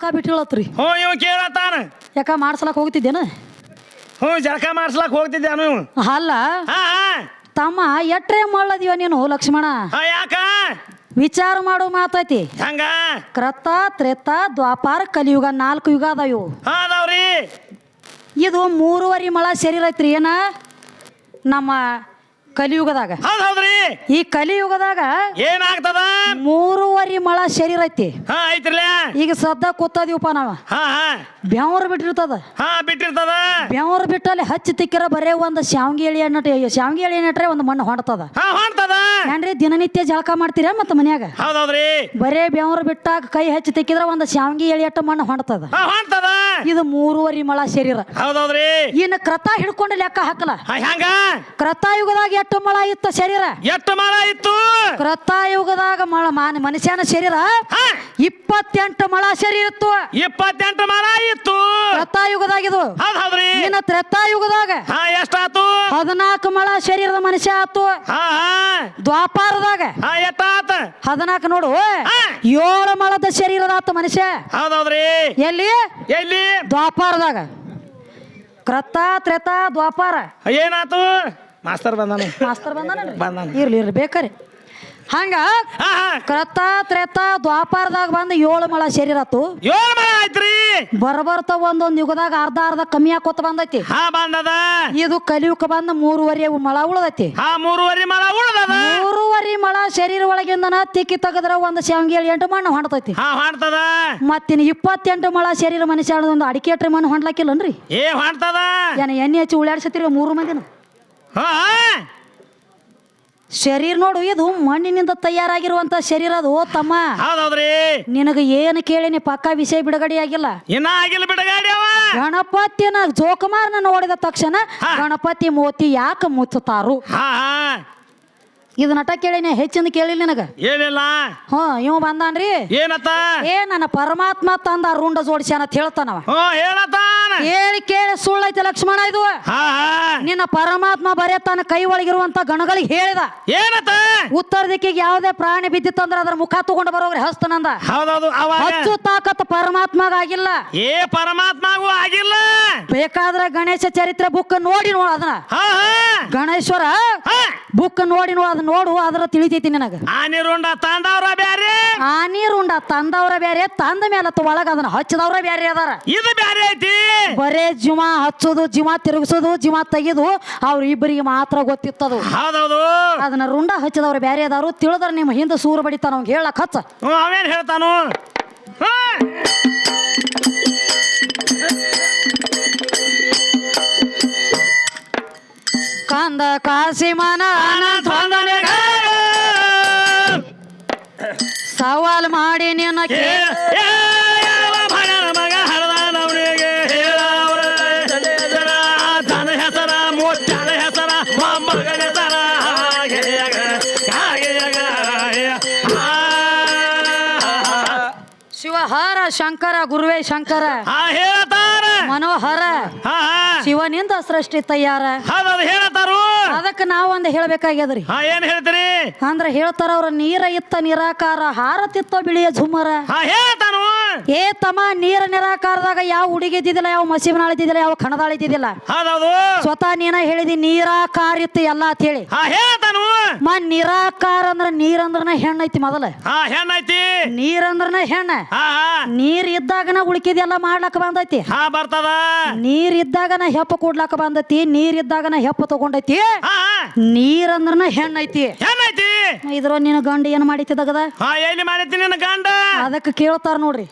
ಜಳಕ ಬಿಟ್ಟಿಳತ್ರಿ ಹ್ಞೂ ಇವ್ ಕೇಳತ್ತಾನ. ಯಾಕ ಮಾಡ್ಸಲಕ್ ಹೋಗ್ತಿದ್ದೇನ? ಹ್ಞೂ ಜಳಕ ಮಾಡ್ಸ್ಲಕ್ ಹೋಗ್ತಿದ್ದೆ ಅನು ಇವ್ ಅಲ್ಲ ಹಾ ಹಾ. ತಮ್ಮ ಎಟ್ರೆ ಮಾಡ್ಲದಿವ ನೀನು ಲಕ್ಷ್ಮಣ? ಹಾ ಯಾಕ? ವಿಚಾರ ಮಾಡೋ ಮಾತೈತಿ. ಹಂಗ? ಕ್ರತ ತ್ರೇತ ದ್ವಾಪಾರ ಕಲಿಯುಗ ನಾಲ್ಕು ಯುಗ ಅದಾವ ಇವು. ಹಾ ಅದಾವ್ರಿ. ಇದು ಮೂರುವರಿ ಮಳ ಶರೀರ ಐತ್ರಿ ಏನ? ನಮ್ಮ ಕಲಿಯುಗದಾಗ. ಹೌದ್ ಹೌದ್ರಿ. ಈ ಕಲಿಯುಗದಾಗ ಏನಾಗ್ತದ? ಮೂರುವರಿ ಮಳ ಶರೀರ ಐತಿ. ಹಾ ಐತ್ರಲ್ಲ ಈಗ ಸದ್ದ ಕೂತದೀವಪ್ಪ ನಾವ. ಹಾ ಹಾ. ಬೆವರ್ ಬಿಟ್ಟಿರ್ತದ. ಹಾ ಬಿಟ್ಟಿರ್ತದ. ಬೆವರ್ ಬಿಟ್ಟಲ್ಲಿ ಹಚ್ಚಿ ತಿಕ್ಕಿರ ಬರೇ ಒಂದು ಶಾವ್ಗಿ ಎಳಿ ಎಣ್ಣೆ ಶಾವ್ಗಿ ಎಳಿ ಎಣ್ಣೆ ಒಂದು ಮಣ್ಣು ಹೊಡ್ತದ ಹಾ ಹೊಂಟದ. ಏನ್ರಿ ದಿನನಿತ್ಯ ಜಳಕ ಮಾಡ್ತೀರಾ ಮತ್ತ ಮನ್ಯಾಗ? ಹೌದ್ ಹೌದ್ರಿ. ಬರೇ ಬೆವರ್ ಬಿಟ್ಟಾಗ ಕೈ ಹಚ್ಚಿ ತಿಕ್ಕಿದ್ರ ಒಂದು ಶಾವ್ಗಿ ಎಳಿ ಅಟ್ಟ ಮಣ್ಣು ಹೊಂಡ್ತದ ಹಾ ಹೊಂಟದ. ಇದು ಮೂರುವರಿ ಮಳ ಶರೀರ. ಹೌದ್ ಹೌದ್ರಿ. ಇನ್ನು ಕ್ರತ ಹಿಡ್ಕೊಂಡು ಲೆಕ್ಕ ಹಾಕಲ್ಲ. ಹಾ ಯುಗದಾಗ ಕ್ರತಾಯುಗದಾಗ ಎಷ್ಟು ಮಳ ಇತ್ತು ಶರೀರ? ಎಷ್ಟು ಮಳ ಇತ್ತು? ಕ್ರತಾಯುಗದಾಗ ಮಳ ಮಾನ ಮನುಷ್ಯನ ಶರೀರ? ಇಪ್ಪತ್ತೆಂಟು ಮಳ ಶರೀರ ಇತ್ತು. ಇಪ್ಪತ್ತೆಂಟು ಮಳ ಇತ್ತು. ಕ್ರತಾಯುಗದಾಗ ಇದು ಇನ್ನ ತ್ರೇತಾಯುಗದಾಗ ಎಷ್ಟಾತು? ಹದಿನಾಲ್ಕು ಮಳ ಶರೀರದ ಮನುಷ್ಯ ಆತು. ದ್ವಾಪಾರದಾಗ. ಎಷ್ಟಾತ? ಹದಿನಾಲ್ಕು ನೋಡು. ಏಳು ಮಳದ ಶರೀರದ ಆತ ಮನುಷ್ಯ. ಹೌದೌದ್ರಿ ಹೌದ್ರಿ. ಎಲ್ಲಿ? ಎಲ್ಲಿ? ದ್ವಾಪಾರದಾಗ. ಕ್ರತ ತ್ರೇತ ದ್ವಾಪಾರ. ಏನಾತು? ಮಾಸ್ತರ್ ಬಂದಾನ. ಮಾಸ್ತರ್ ಬಂದಾನ. ಇರ್ಲಿ ಇರ್ಲಿ ಬೇಕರಿ. ಹಂಗ ಹಾ ಹಾ. ಕ್ರತ ತ್ರೇತ ದ್ವಾಪಾರದಾಗ ಬಂದು ಏಳು ಮಳ ಶರೀರ ಆತು. ಏಳು ಮಳ ಆಯ್ತ್ರಿ. ಬರಬರ್ತ ಒಂದೊಂದು ಯುಗದಾಗ ಅರ್ಧ ಅರ್ಧ ಕಮ್ಮಿ ಹಾಕೋತ ಬಂದೈತಿ. ಹಾ ಬಂದದ. ಇದು ಕಲಿಯುಕ ಬಂದ ಮೂರುವರೆ ಮಳ ಉಳದೈತಿ. ಹಾ ಮೂರುವರೆ ಮಳ ಉಳ್ದದ. ಮೂರುವರೆ ಮಳ ಶರೀರ ಒಳಗಿಂದನ ತಿಕ್ಕಿ ತೆಗೆದ್ರ ಒಂದು ಶಾವ್ಗಿ ಎಂಟು ಮಣ್ಣು ಹೊಂಡತೈತಿ ಹಾ ಹೊಂಟದ. ಮತ್ತಿನ ಇಪ್ಪತ್ತೆಂಟು ಮಳ ಶರೀರ ಮನುಷ್ಯ ಒಂದು ಅಡಿಕೆ ಎಟ್ರೆ ಮಣ್ಣು ಹೊಂಡ್ಲಾಕಿಲ್ಲನ್ರಿ ಏ ಹೊಂಟದ. ಏನ ಎಣ್ಣೆ ಹಚ್ಚಿ ಉಳ್ಳಾಡ್ಸತ್ತೀರಿ ಮೂರು ಮಂದಿನ? ಶರೀರ ನೋಡು ಇದು ಮಣ್ಣಿನಿಂದ ತಯಾರಾಗಿರುವಂತ ಶರೀರ ಅದು ಓ ತಮ್ಮ. ನಿನಗ ಏನು ಕೇಳಿನಿ ಪಕ್ಕ ವಿಷಯ ಬಿಡುಗಡೆ ಆಗಿಲ್ಲ. ಇನ್ನ ಆಗಿಲ್ಲ ಬಿಡಗಾಡಿ ಅವ. ಗಣಪತಿನ ಜೋಕುಮಾರನ ನೋಡಿದ ತಕ್ಷಣ ಗಣಪತಿ ಮೋತಿ ಯಾಕೆ ಮುಚ್ಚುತ್ತಾರು? ಇದು ನಟ ಕೇಳಿನಿ ಹೆಚ್ಚಿಂದ ಕೇಳಿ ನಿನಗ? ಏನಿಲ್ಲ. ಹ್ಞೂ ಇವ ಬಂದಾನ್ರಿ. ಏನತ್ತ? ಏ ನನ್ನ ಪರಮಾತ್ಮ ತಂದ ರುಂಡ ಜೋಡಿಸ್ಯಾನ ಅಂತ ಹೇಳ್ತಾನವ. ಹ್ಞೂ ಹೇಳತ್ತಾನ ಕೇಳಿ ಕೇಳಿ ಸುಳ್ಳೈತೆ ಲಕ್ಷ್ಮಣ ಇದು. ಹಾ ನಿನ್ನ ಪರಮಾತ್ಮ ಬರೇ ತನ್ನ ಕೈ ಒಳಗಿರುವಂತ ಗಣಗಳಿಗೆ ಹೇಳಿದ. ಏನತ್ತ? ಉತ್ತರ ದಿಕ್ಕಿಗೆ ಯಾವುದೇ ಪ್ರಾಣಿ ಬಿದ್ದಿತ್ತಂದ್ರ ಅದ್ರ ಮುಖ ತಗೊಂಡು ಬರೋಗ್ರಿ ಹಸ್ತನಂದ. ಹೌದೌದು ಅವಾಗ ಹಚ್ಚು ತಾಕತ್ ಪರಮಾತ್ಮಗಾಗಿಲ್ಲ ಏ ಪರಮಾತ್ಮಗೂ ಆಗಿಲ್ಲ. ಬೇಕಾದ್ರೆ ಗಣೇಶ ಚರಿತ್ರೆ ಬುಕ್ ನೋಡಿ ನೋಡು ಅದನ್ನ. ಹಾ ಹಾ. ಗಣೇಶ್ವರ ಹಾ. ಬುಕ್ ನೋಡಿ ನೋಡು ಅದನ್ನ ನೋಡು ಅದ್ರ ತಿಳಿತೈತಿ ನಿನಗ. ಆನಿರುಂಡ ತಾಂಡವ್ರ ಬ್ಯಾರೆ. ಆನಿರುಂಡ ನೀರುಂಡ ತಂದವ್ರ ಬೇರೆ ತಂದ ಮೇಲೆ ಒಳಗ ಅದನ್ನ ಹಚ್ಚದವ್ರ ಬೇರೆ ಅದಾರ. ಇದು ಬ್ಯಾರೆ ಐತಿ. ಬರೇ ಜಿಮ ಹಚ್ಚೋದು ಜಿಮ ತಿರುಗಿಸೋದು ಜಿಮ ತೆಗೆದು ಅವ್ರ ಇಬ್ಬರಿಗೆ ಮಾತ್ರ ಗೊತ್ತಿತ್ತದು. ಹೌದೌದು. ಅದನ್ನ ರುಂಡ ಹಚ್ಚಿದವ್ರು ಬೇರೆ ಅದಾರು ತಿಳಿದ್ರ ನಿಮ್ಮ ಹಿಂದೆ ಸೂರು ಬಡಿತಾನ ಅವ್ಗೆ ಹೇಳಕ್ ಹಚ್ಚ. ಅವೇನ್ ಹೇಳ್ತಾನು? ಹಾ ಕಂದ ಕಾಸಿಮನ ಬಂದನೆಗ. ಸವಾಲ್ ಮಾಡಿ ನಿನ್ನ ಕೇ- ಏ, ಶಿವಹಾರ ಶಂಕರ ಗುರುವೇ ಶಂಕರ. ಹಾ ಹೇಳ್ತಾರ. ಮನೋಹರ. ಹಾ ಹಾ. ಶಿವನಿಂದ ಸೃಷ್ಟಿ ತಯಾರ. ಹೌದೌದು ಹೇಳ್ತಾರು. ಅದಕ್ಕೆ ನಾವೊಂದು ಹೇಳ್ಬೇಕಾಗ್ಯದ್ರಿ. ಹಾ ಏನ್ ಹೇಳ್ತೀರಿ? ಅಂದ್ರ ಹೇಳ್ತಾರ ಅವ್ರ ನೀರ ಇತ್ತ ನಿರಾಕಾರ ಹಾರತಿತ್ತ ಬಿಳಿಯ ಝುಮರ ಹಾ ಹೇಳ್ತಾನು ಏ ತಮ್ಮ ನೀರ ನಿರಾಕಾರದಾಗ ಯಾವ ಹುಡುಗಿ ಇದ್ದಿದ್ದಿಲ್ಲ ಯಾವ ಮಸೀಬನ ಅಳಿದಿದ್ದಿಲ್ಲ ಯಾವ ಕಣದ ಇದ್ದಿದ್ದಿಲ್ಲ? ಹೌದೌದು. ಸ್ವತಃ ನೀನ ಹೇಳಿದಿ ನೀರಾಕಾರ ಇತ್ತು ಎಲ್ಲ ಅಂತ ಹೇಳಿ. ಹಾ ಹೇಳ್ತಾನು ಮ ನಿರಾಕಾರ ಅಂದ್ರ ನೀರಂದ್ರನ ಹೆಣ್ಣೈತಿ ಮೊದಲ. ಹಾ ಹೆಣ್ಣೈತಿ ನೀರಂದ್ರನ ಹೆಣ್ಣ. ಹಾ ಹಾ. ನೀರ್ ಇದ್ದಾಗನ ಉಳಿಕಿದೆಲ್ಲ ಮಾಡ್ಲಕ್ ಬಂದೈತಿ. ಹಾ ಬರ್ತದ. ನೀರ್ ಇದ್ದಾಗನ ಹೆಪ್ಪ ಕೂಡ್ಲಕ್ಕ ಬಂದೈತಿ ನೀರ್ ಇದ್ದಾಗನ ಹೆಪ್ಪ ತಗೊಂಡೈತಿ. ಹಾ ಹಾ. ನೀರಂದ್ರನ ಹೆಣ್ಣೈತಿ ಹೆಣ್ಣೈತಿ ಇದ್ರ ನಿನ್ನ ಗಂಡ ಏನ್ ಮಾಡಿತಿದಾಗದ ಹಾ ಎಲ್ಲಿ ಮಾಡಿದ್ದೀನಿ ನಿನ್ನ ಗಂಡ? ಅದಕ್ಕೆ ಕೇಳ್ತಾರ ನೋಡ್ರಿ.